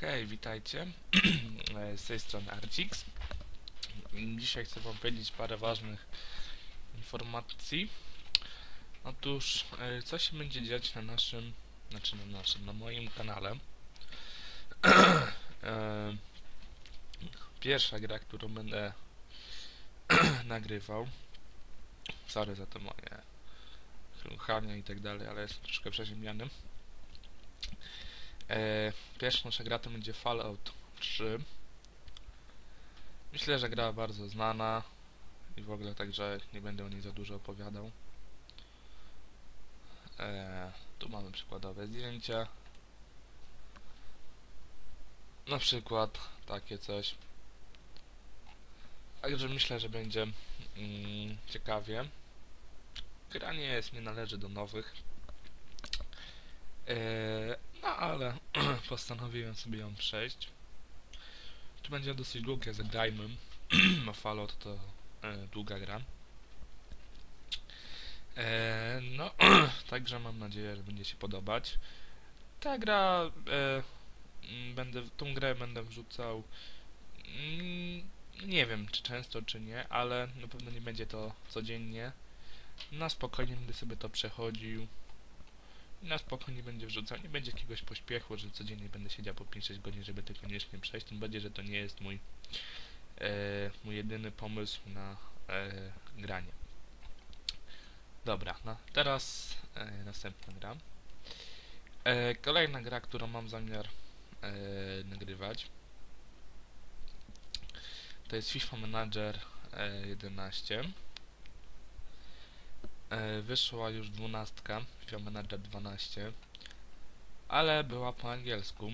Hej, witajcie. Z tej strony Arcix. Dzisiaj chcę wam powiedzieć parę ważnych informacji. Otóż, e, co się będzie dziać na naszym, znaczy na naszym, na moim kanale. E, Pierwsza gra, którą będę nagrywał. Sorry za to moje chruchania i tak dalej, ale jestem troszkę przeziębiony. E, pierwsza nasza gra to będzie Fallout 3. Myślę, że gra bardzo znana i w ogóle także nie będę o niej za dużo opowiadał. E, tu mamy przykładowe zdjęcia. Na przykład takie coś. Także myślę, że będzie mm, ciekawie. Gra nie jest, nie należy do nowych. Eee, no ale postanowiłem sobie ją przejść. Tu będzie dosyć długie, zagrajmy. No Fallout to e, długa gra. Eee, no, także mam nadzieję, że będzie się podobać. Ta gra, e, będę, tą grę będę wrzucał mm, nie wiem czy często czy nie, ale na pewno nie będzie to codziennie. Na spokojnie będę sobie to przechodził. Na spokojnie będzie wrzucał. Nie będzie jakiegoś pośpiechu, że codziennie będę siedział po 5-6 godzin, żeby to koniecznie przejść. Tym bardziej, że to nie jest mój, e, mój jedyny pomysł na e, granie. Dobra, no teraz e, następna gra. E, kolejna gra, którą mam zamiar e, nagrywać. To jest FIFA Manager e, 11. E, wyszła już dwunastka, FIFA Manager 12, ale była po angielsku.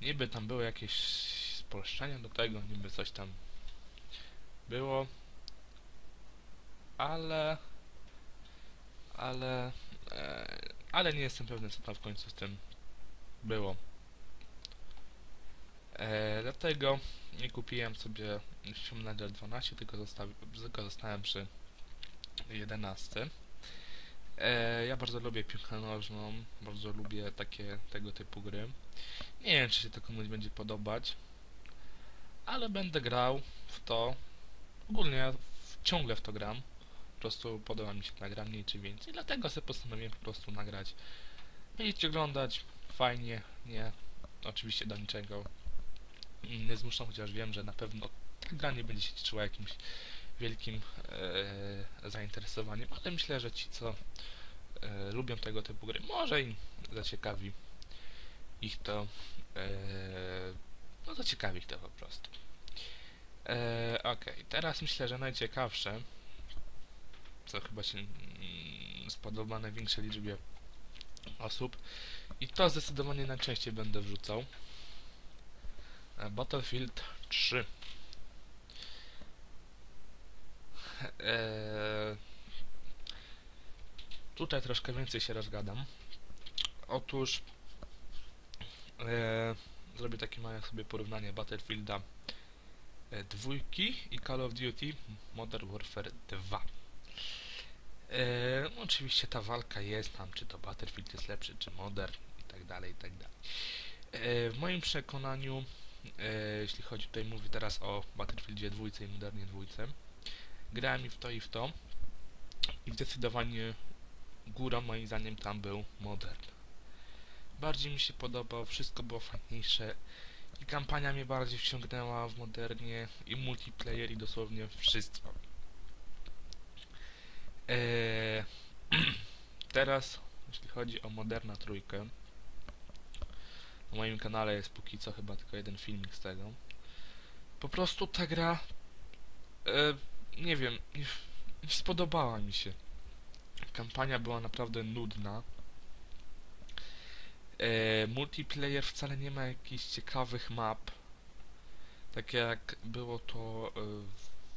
Niby tam były jakieś spolszczenia do tego, niby coś tam było, ale ale e, ale nie jestem pewny co tam w końcu z tym było. E, dlatego nie kupiłem sobie Manager 12, tylko, zostawi, tylko zostałem przy 11. E, ja bardzo lubię piłkę nożną, bardzo lubię takie tego typu gry. Nie wiem, czy się to komuś będzie podobać, ale będę grał w to. Ogólnie w, ciągle w to gram. Po prostu podoba mi się ta gra mniej czy więcej, dlatego sobie postanowiłem po prostu nagrać. Będziecie oglądać, fajnie, nie, oczywiście do niczego nie zmuszam, chociaż wiem, że na pewno ta gra nie będzie się cieszyła jakimś wielkim e, zainteresowaniem, ale myślę, że ci, co e, lubią tego typu gry, może im zaciekawi ich to, e, no zaciekawi ich to po prostu. E, ok, teraz myślę, że najciekawsze, co chyba się mm, spodoba największej liczbie osób i to zdecydowanie najczęściej będę wrzucał. E, Battlefield 3. Eee, tutaj troszkę więcej się rozgadam. Otóż eee, zrobię takie małe sobie porównanie Battlefielda e, dwójki i Call of Duty Modern Warfare 2. Eee, no oczywiście ta walka jest tam, czy to Battlefield jest lepszy, czy Modern i tak dalej, i tak dalej. W moim przekonaniu, e, jeśli chodzi tutaj, mówię teraz o Battlefieldzie dwójce i Modernie dwójce, grałem i w to i w to i zdecydowanie góra moim zdaniem tam był modern. Bardziej mi się podobał, wszystko było fajniejsze i kampania mnie bardziej wciągnęła w modernie i multiplayer i dosłownie wszystko. Eee, teraz, jeśli chodzi o Moderna trójkę, na moim kanale jest póki co chyba tylko jeden filmik z tego. Po prostu ta gra e, nie wiem, spodobała mi się. Kampania była naprawdę nudna. E, multiplayer wcale nie ma jakichś ciekawych map. Tak jak było to e,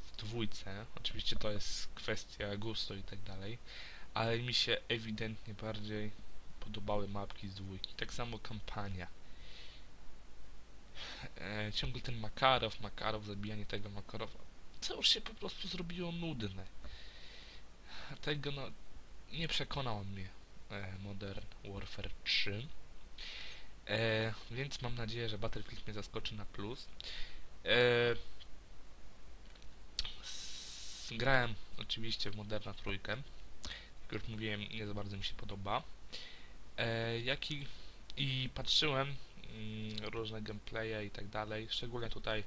w dwójce. Oczywiście to jest kwestia gustu i tak dalej. Ale mi się ewidentnie bardziej podobały mapki z dwójki. Tak samo kampania. E, ciągle ten Makarow, Makarow, zabijanie tego Makarowa co już się po prostu zrobiło nudne. Tego no, nie przekonał mnie e, Modern Warfare 3. E, więc mam nadzieję, że Battlefield mnie zaskoczy na plus. E, grałem oczywiście w Moderna trójkę. Jak już mówiłem, nie za bardzo mi się podoba. E, jak i, i patrzyłem mm, różne gameplaye i tak dalej. Szczególnie tutaj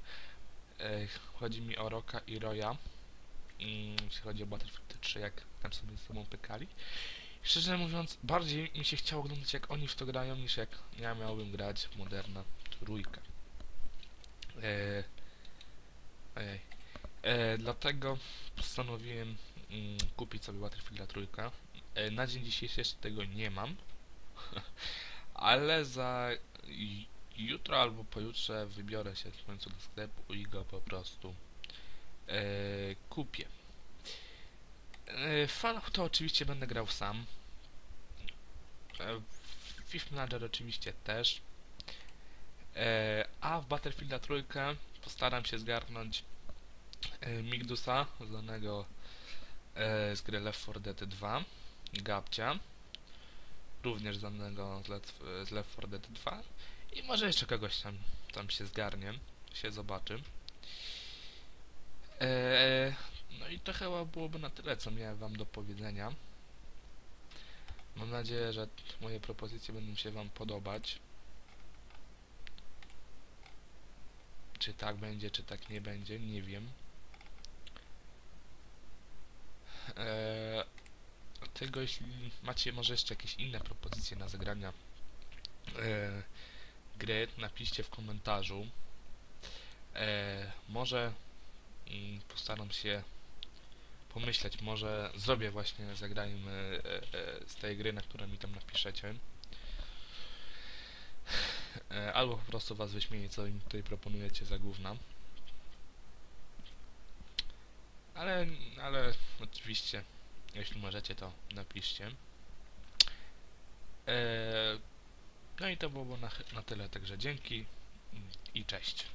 chodzi mi o Roka i Roya. Mm, jeśli chodzi o Battlefield 3, jak tam sobie ze sobą pykali. Szczerze mówiąc, bardziej mi się chciało oglądać jak oni w to grają, niż jak ja miałbym grać Moderna trójkę. E, ojej. E, dlatego postanowiłem mm, kupić sobie Battlefielda trójkę. E, na dzień dzisiejszy jeszcze tego nie mam, ale za i- jutro albo pojutrze wybiorę się w końcu do sklepu i go po prostu e, kupię. E, Fallout to oczywiście będę grał sam. E, Fifth Manager oczywiście też. E, a w Battlefielda trójkę postaram się zgarnąć e, Migdusa, znanego e, z gry Left 4 Dead 2, Gabcia, również znanego z Left 4 Dead 2 i może jeszcze kogoś tam, tam się zgarnie, się zobaczy. E, no i to chyba byłoby na tyle, co miałem wam do powiedzenia. Mam nadzieję, że moje propozycje będą się wam podobać. Czy tak będzie, czy tak nie będzie, nie wiem. Eee, jeśli macie może jeszcze jakieś inne propozycje na zagrania eee, gry, napiszcie w komentarzu. Eee, może mm, postaram się pomyśleć, może zrobię właśnie zagrajmy e, e, z tej gry, na którą mi tam napiszecie. E, albo po prostu was wyśmieję, co im tutaj proponujecie za gówna. Ale, ale oczywiście, jeśli możecie, to napiszcie. E, no i to byłoby na, na tyle, także dzięki i cześć.